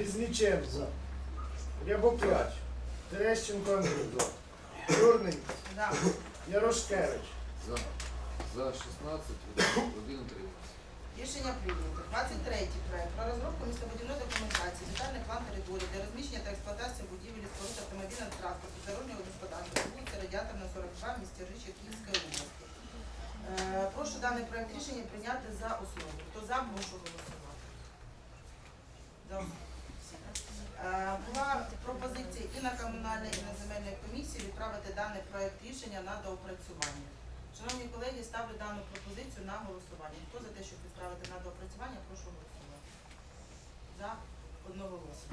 Різниченко. Рябокляч. Терещенко Андрій. Чорний. Ярошкевич. За. За 16, один утримався. Рішення прийнято. 23 проект про розробку містобудівної документації, детальний план території для розміщення та експлуатації будівель і споруд автомобільного транспорту, дорожнього господарства, по вулиці Радіаторна, 42, місті Рижі, Київської області. Е, прошу даний проект рішення прийняти за основу. Хто за, прошу голосувати. За основу. Е, Була пропозиція і на комунальній, і на земельній комісії відправити даний проект рішення на доопрацювання. Шановні колеги, ставлю дану пропозицію на голосування. Хто за те, щоб відправити на доопрацювання, прошу голосувати. За одноголосно.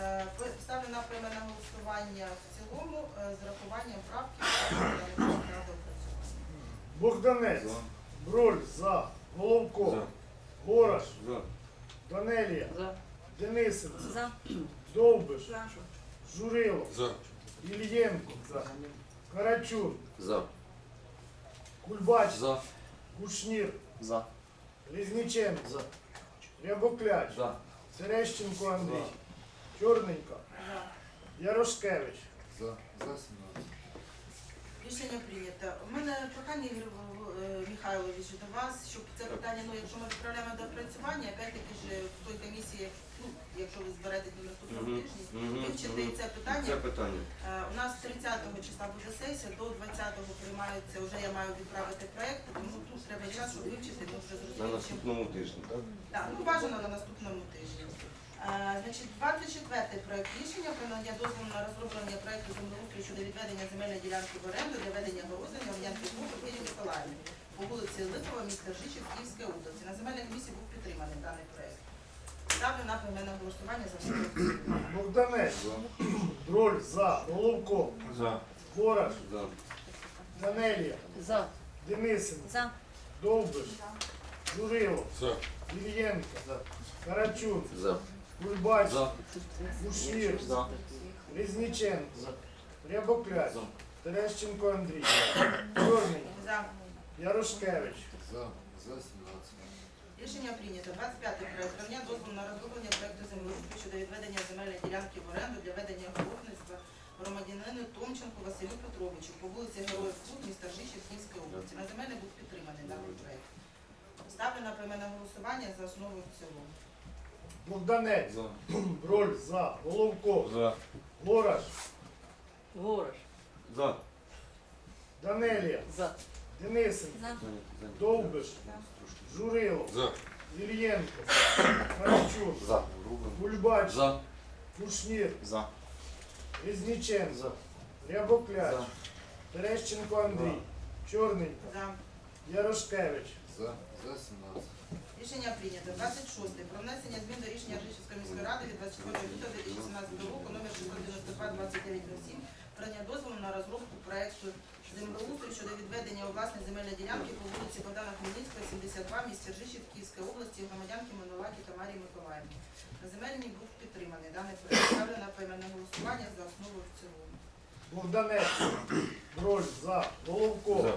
Е, Ставлю на поіменне голосування в цілому е, з рахуванням правки на доопрацювання. Богданець. За. Броль. За. Головко. Гораш. За. Данелія. За. За. Довбиш. За. Журило. За. Ільєнко. Карачун. За. Кульбач. За. Кушнір. За. Різниченко. Рябокляч. За. Терещенко Андрій. Чорненько. За. Ярошкевич. За. За 17. Рішення прийнято. У мене прохання, Ігор Михайлович, до вас, щоб це питання, ну якщо ми відправляємо до опрацювання, опять-таки ж в той комісії, ну, якщо ви зберете на наступному тижні, вивчити це питання. Це питання. Е, У нас 30 числа буде сесія, до 20-го приймаються, вже я маю відправити проект, тому тут треба час, щоб вивчити, ми вже На чим наступному тижні, так? так, ну бажано на наступному тижні. Е, Значить, 24 проект рішення про надання дозволу на розроблення проекту землеустрою щодо відведення земельної ділянки в оренду для ведення горозення в Янки Кубу Києві по вулиці Липова, міста Ржичів, Київської області. На земельній комісії був підтриманий даний проект. Ставлю на поіменне голосування за в цілому. Богданець. За. Броль. За. Головко. За. Гораш. За. Данелія. За. Денисенко. За. Довбиш. Журило. За. Ільєнко. Карачун. За. Кульбач. За. Різниченко. Рябокляч. Терещенко Андрій. Чорний. Ярошкевич. За. За 17. Рішення прийнято. 25 проект. Надання дозволу на розроблення проекту землеустрою щодо відведення земельної ділянки в оренду для ведення городництва громадянину Томченку Василю Петровичу по вулиці Героїв Кут, міста Ржичів, Київської області. На земельний був підтриманий даний проект. Ставлю на поіменне голосування за основу в цілому. Богданець. За. Броль. За. Головко. За. Гораш. Горож. За. Данелія. За. Денисенко. За. Довбиш. Журило. За. Ільєнко. Карачун. За. Кульбач. За. Кушнір. За. Різниченко. Рябокляч. За. Терещенко Андрій. Чорненько. За. Ярошкевич. За. За 17. Рішення прийнято. 26. Про внесення змін до рішення Ржичівської міської ради від 24 лютого 2017 року номер 692 2907 про надання дозволу на розробку проекту землеустрою щодо відведення у власні земельної ділянки по вулиці Богдана Хмельницького, 72, в місті Ржичів, Київської області, громадянки Монолакі Тамарії Миколаївні. На земельній був підтриманий даний проект. Ставлю на поіменне голосування за основу в цілому. Богданець. Броль. За. Головко. За.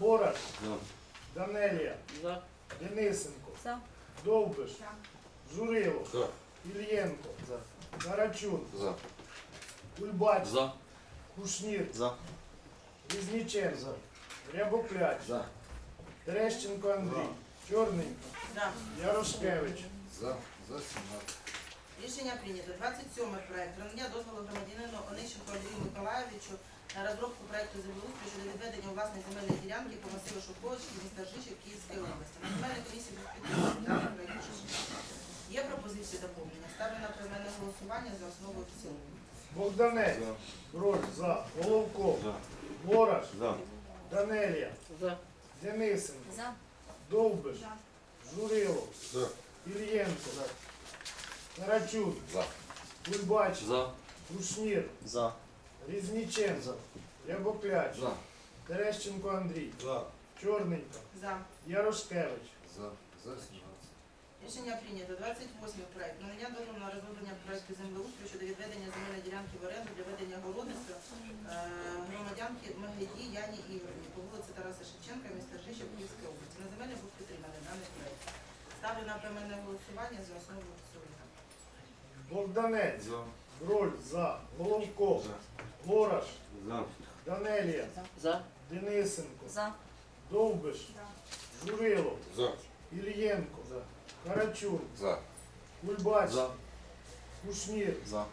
Гораш. За. Данелія. За. Денисенко. За. Довбиш. За. Журило. За. Ільєнко. Карачун. За. Кульбач. За. Кушнір. За. Різниченко. Рябокляч. За. Терещенко Андрій. Чорненько. За. Ярошкевич. За. За 17. Рішення прийнято. 27 проект. Про надання дозволу громадянину Онищенко Андрію Миколаєвичу на розробку проекту землеустрою щодо відведення у власної земельної ділянки по масиву Шовковичі, міста Жичів, Київської області. На земельній комісії був підтриманий даний рішення. Є пропозиції доповнення. Ставлю на поіменне голосування за основу і в цілому. Богданець. За. Броль. За. Головко. За. Гораш. За. Данелія. За. Денисенко. За. Довбиш. Журило. За. Ільєнко. Карачун. За. Кульбач. За. Кушнір. За. Різниченко. Рябокляч. За. Терещенко Андрій. За. Чорненько. За. Ярошкевич. За. За 17. Рішення прийнято. 28 проект. Надання дозволу на розроблення проекту землеустрою щодо відведення земельної ділянки в оренду для ведення городництва е, громадянки Мегеді Яні Ігорівні по вулиці Тараса Шевченка, міста Жичів, Київської області. На земелі був підтриманий даний проект. Ставлю на поіменне голосування за основу і. Богданець, За. Броль за, Головко, Ворож, Данелія, За. Денисенко, За. Довбиш, Журило, За. Ільєнко, Карачур, За. Кульбач, Кушнір, За.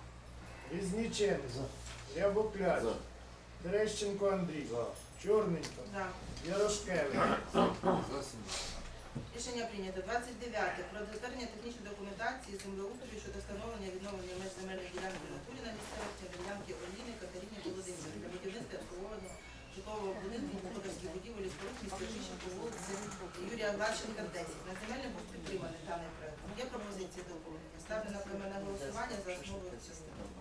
Різніченко, Рябокляч, За. Терещенко Андрій, Чорненько, За. Ярошкевич, За. 17. Рішення прийнято. 29. Про затвердження технічної документації землеустрою щодо встановлення відновлення меж земельної ділянки натурі на місцевості ділянки Оліни Катерині Володимирівни для будівництва обслуговування житлового будинку господарських будівель споруд міста Жишів по вулиці Юрія Глащенка, 10. На земельний був підтриманий даний проект. Є пропозиції доповнення. Ставлю на поіменне голосування за основу цілому.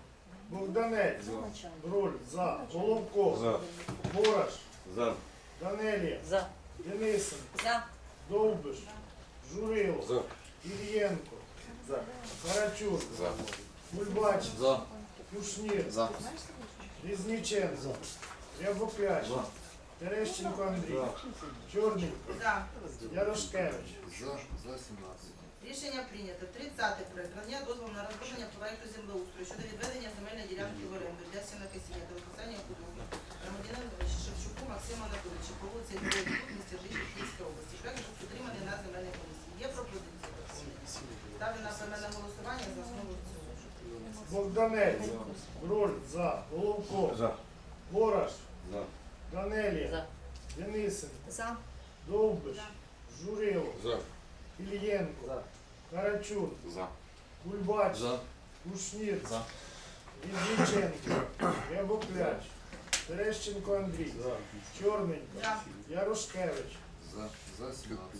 Богданець, Броль за, Головко, Ворож, Данелія, За. Денисенко, За. Довбиш, Журило, За. Ільєнко, Карачур, За. Кульбач, За. Кушнір, За. Різніченко, Рябокляч, Терещенко Андрій, Чорненько, За. Ярошкевич, За. За 17. Рішення прийнято. 30 проект. Надання дозволу на розроблення проекту землеустрою щодо відведення земельної ділянки в оренду для сінокосіння та виписання худоби громадянину Шевчуку Максима Анатолійовича по вулиці Героїв Тут, місті Жишів, Київської області. Проект був підтриманий на земельній комісії. Є пропозиції доповнення? Ставлю на поіменне голосування за основу цілому. Богданець, Броль за, Головко, Ворож, Данелія, За. Денисенко, За. Довбиш, Журило, За. Ільєнко, Карачур, За. Кульбач, За. Кушнір, Різніченко, Рябокляч, Терещенко Андрій, Чорненько, За. Ярошкевич, За. За 17.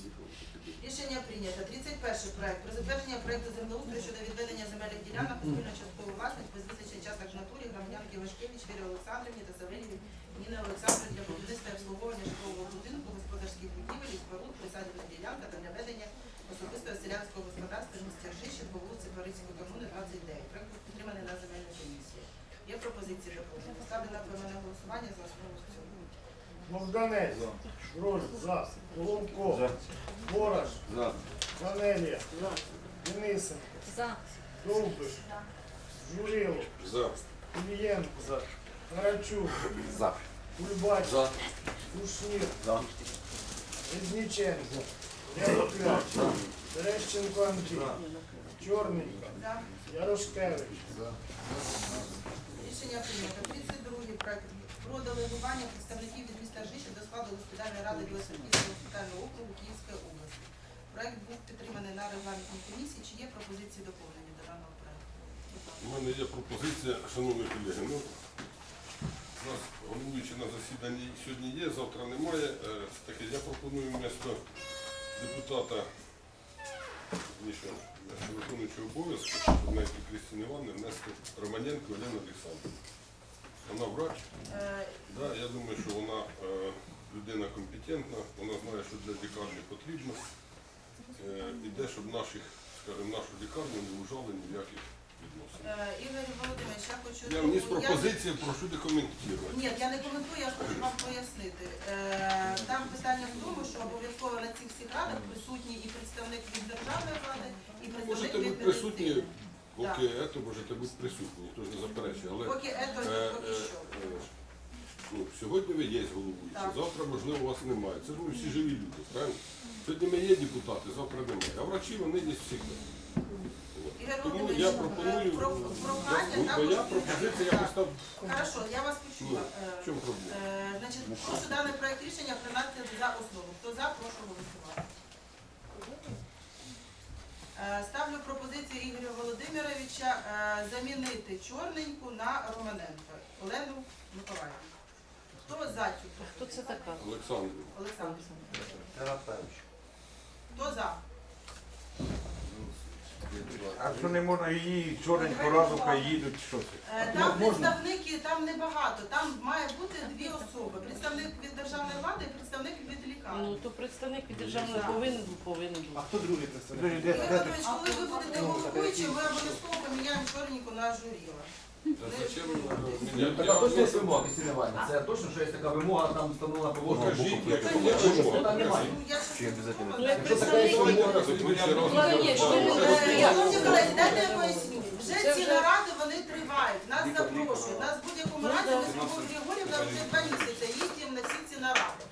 Рішення прийнято. 31 проект. Про затвердження проекту землеустрою щодо відведення земельних ділянок у спільну часткову власність без визначення часток в натурі громадянки Лешкевич Вірі Олександрівні та Савельєві Ніни Олександрівні для будівництва і обслуговування житлового будинку, господарських будівель і споруд, присаджена ділянка та для ведення особистого селянського господарства в місті по вулиці Паризької комуни 29. Проект підтриманий на земельній комісії. Є пропозиції доповнення. Ставлю на поіменне голосування за основу. Богданець, Броль за, Головко, Данелія, За. Денисенко, За. Довбиш, Журило, За. Ільєнко, Карачур, За. Кульбач, За. Кушнір, Різніченко, Рябокляч, Терещенко Андрій, Чорненько, За. Ярошкевич, За. За 17. Рішення прийнято. 32 проект про делегування представників від міста Жиші до складу госпітальної ради Білоцерківського госпітального округу Київської області. Проект був підтриманий на регламентній комісії. Чи є пропозиції доповнення до даного проекту? У мене є пропозиція, шановні колеги. Ну, у нас головуючий на засіданні сьогодні є, завтра немає. Е, Таке, я пропоную вместо депутата виконуючого обов'язки, внести Крістіни Івановни, внести Романенко Олену Олександрівну. Вона врач. Е, Да, я думаю, що вона е, людина компетентна, вона знає, що для лікарні потрібно. Е, іде, щоб наших, скажімо, нашу лікарню не вжали ніяких відносин. Ігор Володимирович, я хочу... Я вніс пропозицію, прошу документувати. Ні, я не коментую, я хочу вам пояснити. Там питання в тому, що обов'язково на цих всіх радах присутній і представник від державної влади, і представник Можете від бути присутні, медицини. Поки це можете бути присутні, ніхто ж не заперечує. Але Поки ето, е, поки е, що. е, ну, сьогодні ви є головуючі, Так. завтра, можливо, вас немає. Це ж ми всі живі люди, правильно? Сьогодні ми є депутати, завтра немає. А врачі вони є завжди. Ігор Тому Володимирович, я е, пропоную, про- прохання Ну, також- моя пропозиція, я Так. постав. Хорошо, я вас Ну, почула. в Е, чому проблема? Е, Значить, прошу даний проект рішення прийняти за основу. Хто за, прошу голосувати. Е, Ставлю пропозицію Ігоря Володимировича е, замінити чорненьку на Романенко Олену Миколаївну. Хто за цю Хто це така? Олександр. Олександр? Хто за? А що не можна її разом хай їдуть, що це? Е, Там представники, там небагато. Там має бути дві особи. Представник від державної влади і представник від Ну, лікарні. то представник від державної повинен був, повинен був. хто другий представник? Де, Ігор де, де, коли ви будете головуючим, ми обов'язково поміняємо чорніку на журіла. Зачем е, Ну. Така точно є вимога, Кристина Це точно, що є така вимога, там встановлена положення. Покажіть, яка Конечно. є вимога. Там немає. Ну, обов'язково? Ну, Якщо така є вимога, то Е, Шановні колеги, дайте я поясню. Вже ці наради вони тривають. Нас запрошують. Нас в будь-якому Ну, разі ми з Григорівна вже два місяці їздимо на всі ці наради.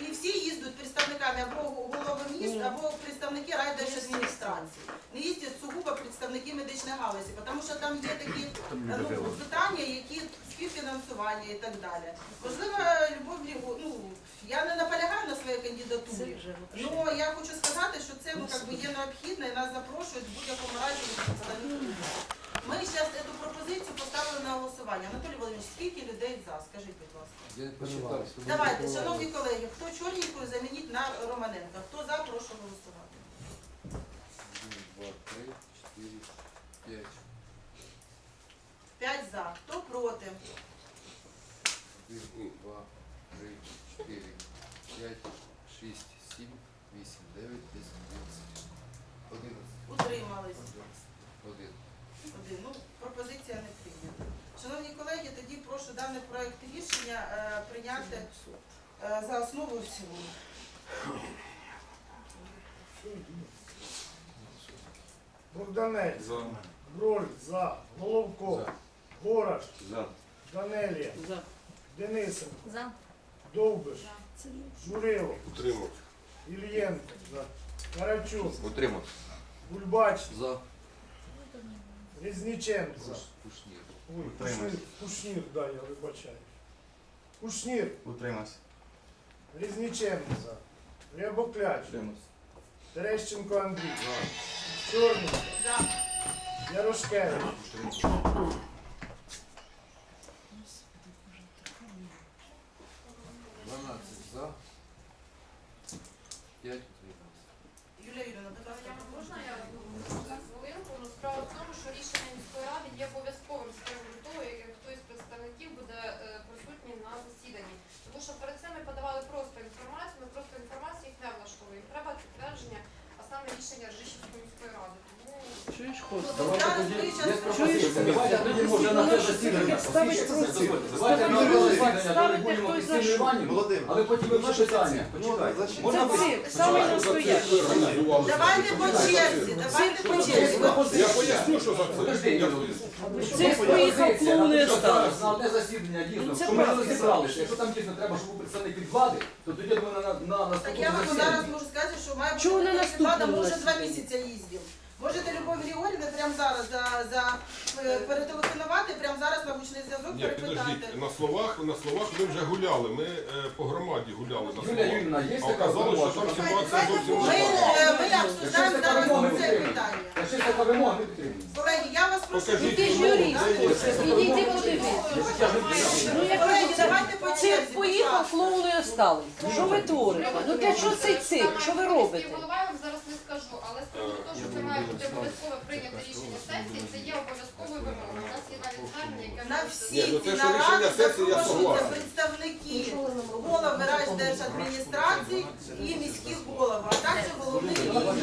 І, і всі їздять представниками або голови міст, або представники райдержадміністрації. Не їздять сугубо представники медичної галузі, тому що там є такі е, ну, питання, які співфінансування і так далі. Можливо, Любов Григорівна, ну, я не наполягаю на своїй кандидатурі. Ну, я хочу сказати, що це ну, как би, є необхідно і нас запрошують в будь-якому разі представників. Ми зараз цю пропозицію поставили на голосування. Анатолій Володимирович, скільки людей за? Скажіть, будь ласка. Я ми Давайте, шановні колеги, хто чорненькою замініть на Романенка? Хто за, прошу голосувати. Один, два, три, чотири, п'ять. П'ять за. Хто проти? Один, два, три, чотири, п'ять, шість, сім, вісім, дев'ять, десять, одинадцять. Одинадцять. Утримались. Один. Один. Ну, пропозиція не прийнята. Шановні колеги, тоді прошу даний проект рішення е, прийняти е, за основу в цілому. Богданець. Броль за. Головко. Гораш. Данелія. За. Денисенко. За. Довбиш. Журило. Утримав. Ільєнко. За. Карачук. Утримав. Бульбач. За. Різниченко. Пушнір. Ой, Кушнір, Кушнір, да, я вибачаю. Кушнір. Утримався. Різниченко. Рябокляч. Утримався. Терещенко Андрій. Чорний. Ярошкевич за. П'ять утримався. Юлія Юрійовна, будь ласка. Можна я на хвилинку? Ну, справа в тому, що рішення міської ради є обов'язковим з приводу того, як хто із представників буде е, присутній на засіданні. Тому що перед цим ми подавали просто інформацію, ми просто інформацію їх не влаштовуємо. Треба підтвердження, а саме рішення Ржищівської міської ради. Тому Чуєш, Костя? Давайте Зараз тоді, ви є щас пропозиція. Давайте тоді може на це засідання. Ставить проти. На хтось за що? Але потім ви ваше питання. Можна Це ви- цирк, саме настоящий. Давайте по черзі, давайте по черзі. Я поясню, що за це. Подожди, Я поясню. Цирк поїхав, клоуни Якщо остались. зараз на одне засідання Ну, дійсно, це що ми правда. розібралися, якщо там дійсно треба, щоб був представник від влади, то тоді ми на, на Так наступному я вам зараз засіданні. можу сказати, що має Чого бути на влада, наступному може два місяці їздив. Можете Любов Григорівна прямо зараз за, за е, перетелефонувати, прямо зараз на гучний зв'язок Ні, перепитати. підождіть, на словах, на словах ми вже гуляли, ми е, по громаді гуляли на Юлія словах. Юрійовна, є А така оказалось, що там ситуація зовсім Ми, не така. е, ми обсуждаємо зараз це питання. Якщо така вимога, ми підтримуємо. Колеги, я вас прошу. Покажіть, Ти ж що юрист, підійди подивись. Ну Колеги, давайте по черзі. Цирк поїхав, ласка. клоуни остались. Що ви творите? Ну для чого цей цирк? Що ви робите? я зараз не скажу, але з приводу того, що це має бути обов'язково прийняте рішення сесії, це є обов'язковою вимогою. У нас є навіть звернення, яке На всі Ні, ну ці що рішення наради сесії, я запрошуються согласен. представники голови райдержадміністрації і міських голов, а також головний лікар.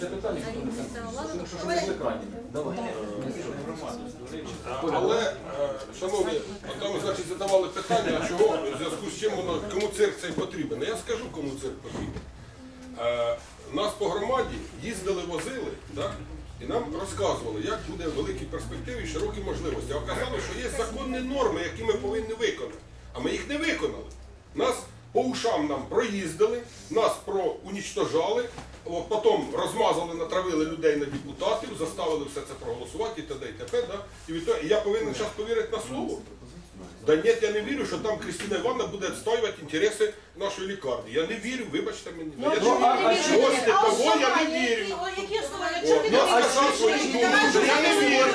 Це питання, що ми були крайніми. Давай. Але, е, шановні, там, значить, задавали питання, а чого, в зв'язку з чим воно, кому цирк цей потрібен. Ну, Я скажу, кому цирк потрібен. Е, Нас по громаді їздили, возили, да? і нам розказували, як буде великі перспективи і широкі можливості. А оказалось, що є законні норми, які ми повинні виконати. А ми їх не виконали. Нас по ушам нам проїздили, нас проунічтожали, потім розмазали, натравили людей на депутатів, заставили все це проголосувати і т.д. і т.п. Да? І, відтоді- і я повинен зараз повірити на слово. Да ні, я не вірю, що там Кристина Івановна буде відстоювати інтереси нашої лікарні. Я не вірю, вибачте мені. Ну, я а чому не вірю. вірите? Ось того я не вірю. Які? От, я сказав свою думку, що я не вірю.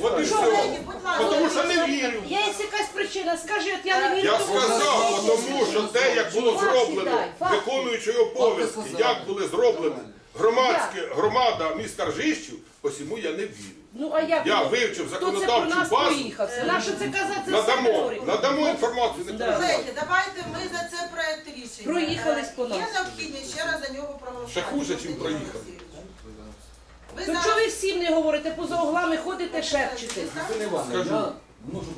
От і все. Колеги, будь ласка. Тому що не вірю. Є якась причина, скажи, от я не вірю. Я тому сказав, тому що те, як було Факти зроблено, дай, факти. виконуючи обов'язки, як були зроблені громадські громада міста Ржищів, посіму я не вірю. Ну а як? Я вивчив Хто це про законодавчу нас базу, проїхався? Нащо це казати? Це все надамо, надамо інформацію, не Да. переживайте. Колеги, давайте ми за це проект рішення. Проїхались по Е, нас. Є необхідність ще раз за нього проголосувати. Ще хуже, чим проїхали. Ви То зараз чого ви всім не говорите, поза углами ходите, шепчете? Скажу.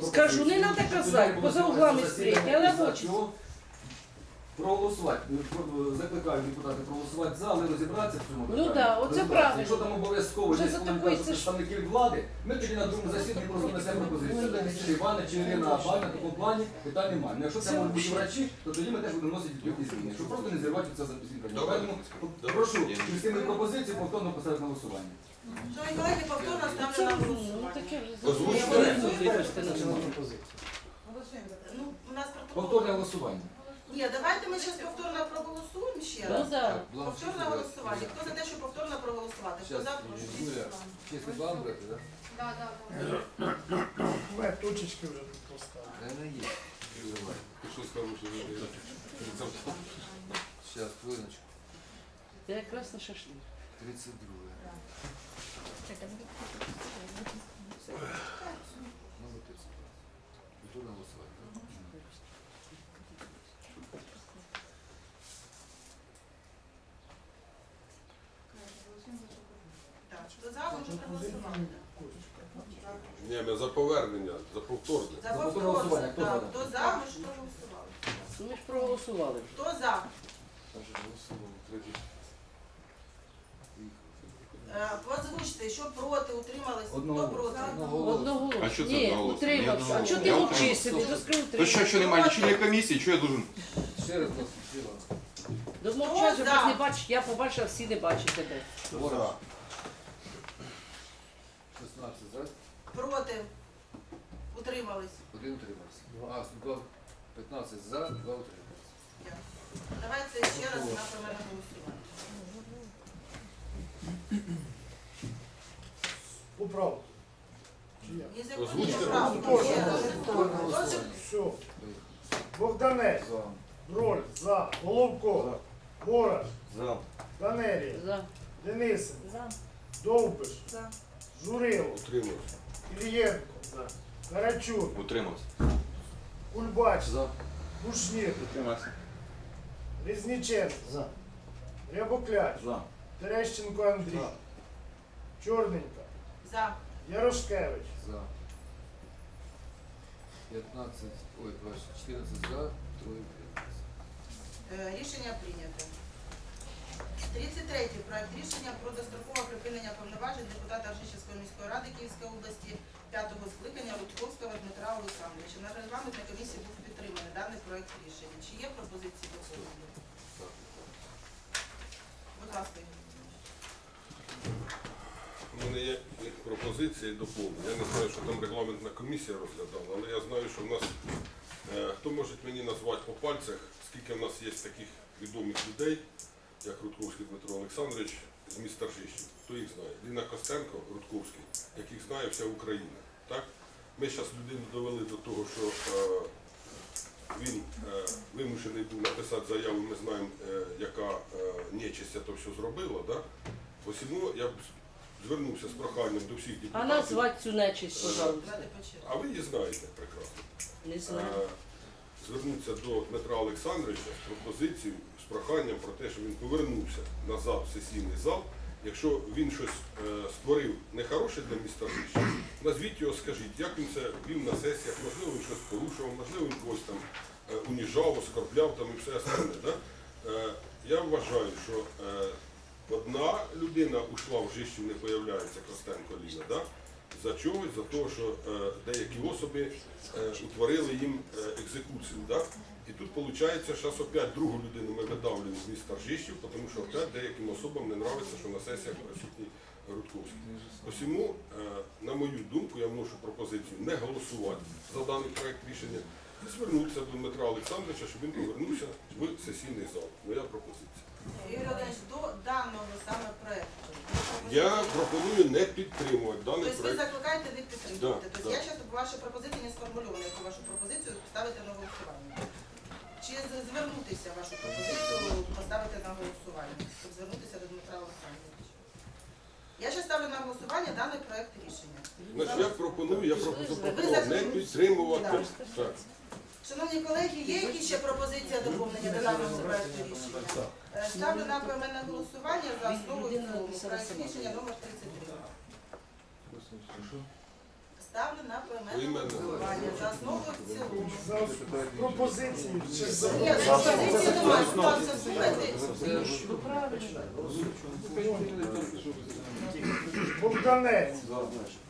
Скажу, не треба казати, поза углами стріляти, але в очі. Проголосувати. Про- Закликаю депутатів проголосувати за, але розібратися в цьому Ну да, оце Розібратися. правильно. Якщо там обов'язково Вже десь за такої кажуть це ж- представників влади, ми тоді на другому засіданні просто несемо пропозицію. Це Сергій Іванович чи Ірина Абаня, в такому плані питань немає. Ну, Якщо це Це можуть бути врачі, то тоді ми теж будемо вносити відповідні зміни. Щоб просто не зірвати це. Добре. Тому прошу Кристину пропозицію повторно поставити на голосування. Шановні колеги, повторно ставлю Це на ну, голосування. таке вже Озвучте. Вибачте, на цьому. Голосуємо. Ну, у нас протокол. Повторне голосування. Ні, давайте ми зараз повторно проголосуємо ще раз. Ну раз. да. Повторне голосування. Хто за те, щоб повторно проголосувати? Хто Сейчас, за, прошу. Юля, честный план брать, да? Да, да, да. Точечки вже тут поставили. Есть. Давай. Ти що сказав, що ви Сейчас, хвилиночку. Це якраз на шашлик. 32. Ну, вот 32. Культурно голосовать. да? Так, хто за, проголосували. Ні, ми за повернення, за повторне. За За повторне голосування. Хто так. за? Хто за, ми ж проголосували. Ну ми ж проголосували вже. Хто за? Е, Озвучте, що проти, утримались, Одного хто проти? Одного А що це Ні, одноголосно? утримався. А чого ти Я мовчиш утримався. собі? Розкрив То що, що немає нічого комісії, що я должен? Ще раз нас Хто щоб за? не бачиш. Я побачила, всі не бачать тебе. Ворож. 16 за. Проти, утримались. Один утримався. А, два. 15 за, два утримався. Дякую. Давайте ще раз на поіменне голосування. Поправку. Чи як? Ні, законні Озвучте поправки. голосування. Ще раз. Повторне голосування. Все. Богданець, За. Броль, за. Головко, Ворож, За. Данелія, За. Денисин, Довбиш, Журило, Утримався. Ілієнко, Карачун, Утримався. Кульбач, За. Бушнір, Утримався. Різниченко, Рябокляч, За. Терещенко Андрій, Чорненька, За. Ярошкевич, За. 15, ой, 20, 14 за, троє утримався. Е, Рішення прийнято. 33 проект рішення про дострокове припинення повноважень депутата Ржищівської міської ради Київської області п'ятого скликання Рудковського Дмитра Олександровича. На регламентній комісії був підтриманий даний проект рішення. Чи є пропозиції до цього? Будь ласка, У мене є пропозиція і доповнення. Я не знаю, що там регламентна комісія розглядала, але я знаю, що в нас е, хто може мені назвати по пальцях, скільки в нас є таких відомих людей, як Рудковський Дмитро Олександрович з міста Ржищів. Хто їх знає? Ліна Костенко, Рудковський, яких знає вся Україна. Так? Ми зараз людину довели до того, що е, він е, вимушений був написати заяву, ми знаємо, е, яка е, нечисть це все зробила. Да? Посему я б звернувся з проханням до всіх А назвати цю нечисть, пожалуйста. Давайте по черзі. А ви її знаєте прекрасно. Не знаю. Е, Звернутися до Дмитра Олександровича з пропозицією, проханням про те, що він повернувся назад в сесійний зал. Якщо він щось е, створив нехороше для міста Жища, назвіть його, скажіть, як він це вів на сесіях, можливо, він щось порушував, можливо, він когось там е, уніжав, оскорбляв там і все остальне. Да? Е, я вважаю, що одна людина ушла в Жищів, не появляється Костенко Ліна. Да? За чогось, за те, що деякі особи утворили їм екзекуцію. Да? Тут зараз опять другу людину ми видавлюємо з міста Ржищів, тому що опять деяким особам не подобається, що на сесіях присутній Рудковський. Посіму, е, на мою думку, я вношу пропозицію не голосувати за даний проект рішення і звернутися до Дмитра Олександровича, щоб він повернувся в сесійний зал. Моя пропозиція. Ігор Володимирович, до даного саме проекту. Я пропоную не підтримувати даний Тобто ви закликаєте не підтримувати. Да, Тобто да. я зараз ваші пропозиції не сформульована, яку вашу пропозицію поставити на голосування. Чи звернутися вашу пропозицію поставити на голосування, щоб звернутися до Дмитра Олександровича? Я зараз ставлю на голосування даний проект рішення. Значить, я пропоную, я пропоную не підтримувати. Так. Шановні колеги, є якісь ще пропозиція доповнення до даного проекту рішення? Е, Ставлю на поіменне голосування за основу і в цілому. Проект рішення номер 33. Ставлю на поіменне голосування за основу і в цілому. Пропозиції чи за Ні, пропозиції немає, будь ласка, слухайте. Ну правильно. Богданець,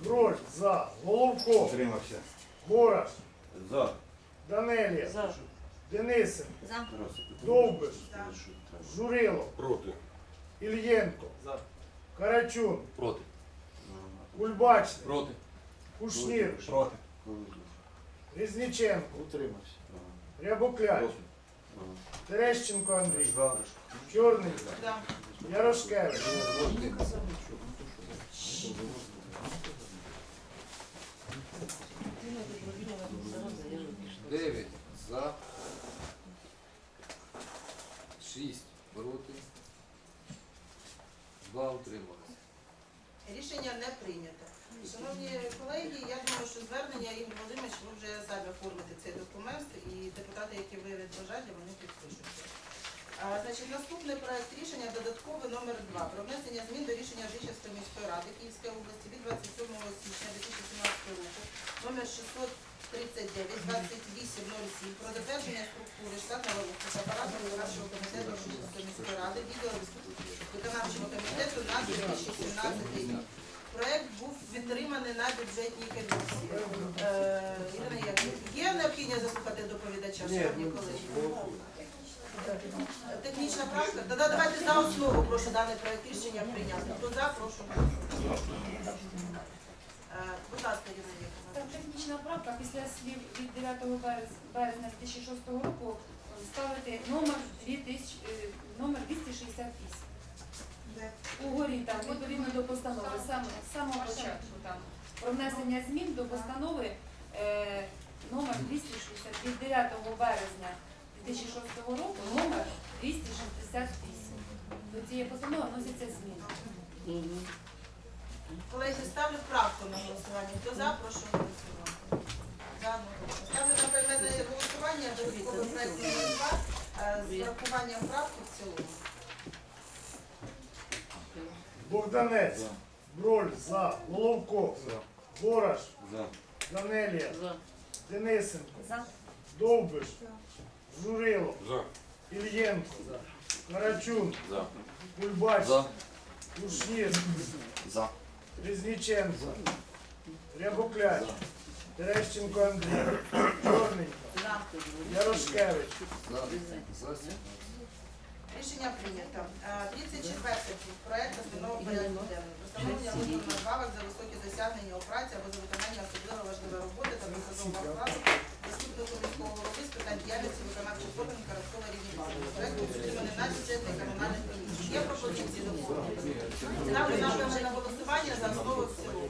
Броль, за, Головко, Утримався. Гораш, За. Данелія, За. Денисин, За. Довбиш, За. Журило, Проти. Ільєнко, Карачун, Проти. Кульбачний, Проти. Кушнір, Проти. Різниченко, Рябокляч, Терещенко Андрій, Чорний, Ярошкевич, Дев'ять за. Шість проти. Два утрималися. Рішення не прийнято. Шановні колеги, я думаю, що звернення Ігор Володимирович, ви вже самі оформите цей документ, і депутати, які виявлять бажання, вони підпишуться. А, значить, наступний проект рішення додатковий номер 2 про внесення змін до рішення Жичівської міської ради Київської області від 27 січня 2017 року номер 639 2807 про затвердження структури штатного апарату виконавчого комітету Жичівської міської ради відділу виконавчого комітету на 2017 рік. Проект був підтриманий на бюджетній комісії. Е, Ірина є необхідність заслухати доповідача, шановні колеги? Технічна правка? Да, давайте за основу прошу даний проект рішення прийняти. Хто за, прошу. Е, Будь ласка, Ірина Яковлевна. Там технічна правка після слів від 9 березня 2006 року ставити номер 2000, е, номер 268. Угорі там відповідно до постанови саме з самого початку там про внесення змін до постанови е, номер 260 від 9 березня 2006 року номер 268. До цієї постанови вносяться зміни. Колеги, ставлю правку на голосування. Хто за, прошу голосувати. За, одноголосно. Ставлю на поіменне голосування додатковий проект номер 2 з врахуванням правки в цілому. Богданець, Броль, за, Головко, Гораш, За. Данелія, За. Денисенко, За. Довбиш, Журило, За. Ільєнко, Карачун, За. Кульбач, За. Кушнір, За. Різниченко, Рябокляч, Терещенко Андрій, Чорненько, Ярошкевич. Рішення прийнято. Е, 34 пункт проекту основного порядку денного. Встановлення розміру надбавок за високі досягнення у праці або за виконання особливо важливої роботи та посадового складу заступнику міського голови з питань діяльності виконавчих органів Караскова рівні Павлова. Проект підтриманий на бюджетних комунальних комісій. Є пропозиції до? Ставлю на поіменне голосування за основу в цілому.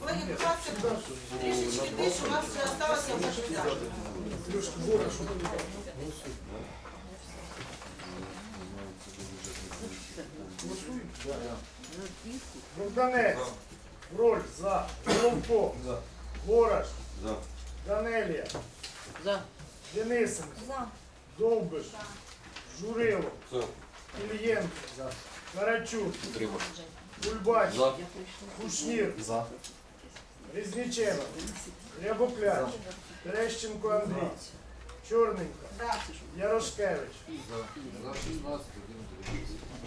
Колеги, будь ласка, трішечки більше, у нас вже залишилося вже питання. Плюшки, Гораш, Богданець, Броль, за, Головко, За. Гораш, За. Данелія, За. Денисенко, За. Довбиш, Журило, За. Ільєнко, Карачун, Утримався. Кульбач, За. Кушнір, За. Різниченко, Рябокляч, Терещенко Андрій, Чорненько, Ярошкевич, За 16, один утримався.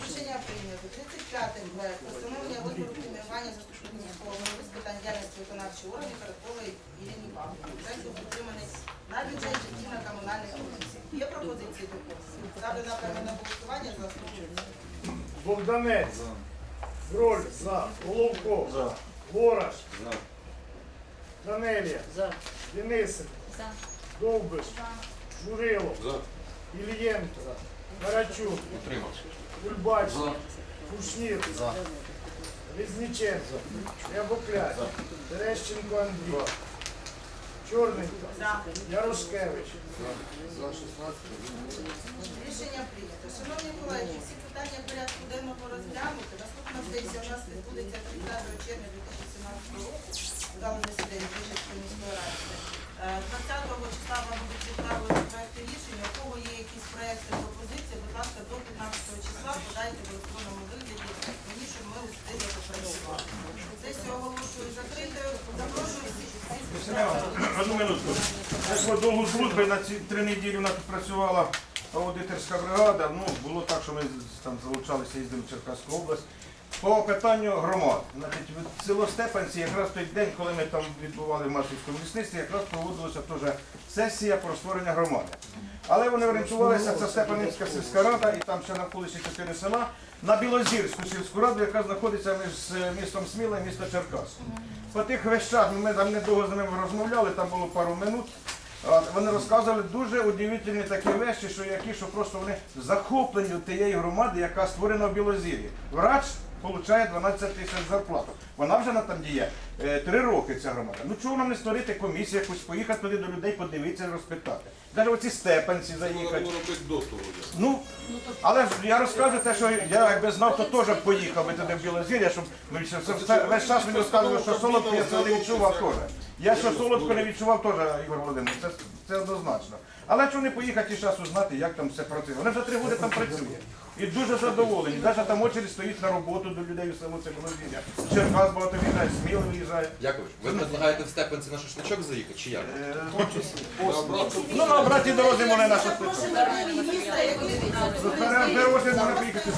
Рішення прийнято. 35 проект. Постановлення розміру преміювання заступнику міського голови з питань діяльності виконавчої органів Караткової Ірини Павлівни. Проект був підтриманий на бюджеті і на комунальних комісіях. Є пропозиції до конкурсу? Ставлю на поіменне голосування за основу. Богданець, Броль, за, Головко, За. Гораш, За. Данелія, За. Денисенко, За. Довбиш, Журило, За. Ільєнко, Карачун, Утримався. Кульбач, За. Кушнір, За. Різниченко, Рябокляч, Терещенко Андрій, Чорненько, За. Ярошкевич, За 16. Рішення прийнято. Шановні колеги, всі питання порядку денного розглянути. Наступна сесія у нас відбудеться 30 червня 2017 року. Дали засідання Вижівської міської ради. Е, 20 числа вам будуть відправлені проекти рішення. У кого є якісь проекти, пропозиції, будь ласка, до 15 числа подайте в електронному вигляді мені, щоб ми встигли попрацювати. Сесію оголошую комісію закритою. Запрошую всіх. Семен, Одну минутку. Як по довгу на ці три неділі у нас працювала аудиторська бригада. Ну, було так, що ми там залучалися, їздили в Черкаську область. По питанню громад. Значить, від- село Степанці, якраз той день, коли ми там відбували в Масівському лісництві, якраз проводилася теж сесія про створення громади. Але вони орієнтувалися, це Степанівська сільська рада, і там ще навколишні чотири села, на Білозірську сільську раду, яка знаходиться між містом Сміла і містом Черкас. По тих вещах ми там недовго з ними розмовляли, там було пару минут. Вони розказували дуже удивительні такі речі, що які, що просто вони захоплені тієї громади, яка створена в Білозір'ї. Врач отримує 12 тисяч зарплату. Вона вже на там діє е, три роки ця громада. Ну чого нам не створити комісію, якусь поїхати туди до людей, подивитися, розпитати. Навіть оці степанці заїхати. Ну, але ж я розкажу те, що я якби знав, то теж поїхав би туди в Білозір'я, щоб ну, весь час мені розказували, що солодко я це не відчував теж. Я що солодко не відчував теж, Ігор Володимирович, це, це однозначно. Але чого не поїхати і зараз узнати, як там все працює? Вони вже три роки там працюють. І дуже задоволені. Навіть там очередь стоїть на роботу до людей у село це Білозір'я. Черкас багато в'їжджає, сміло виїжджає. Якович, ви предлагаєте в Степанці на шашличок заїхати чи як? Е, Ну, на обратній дорозі вони на як Перевозити можна поїхати.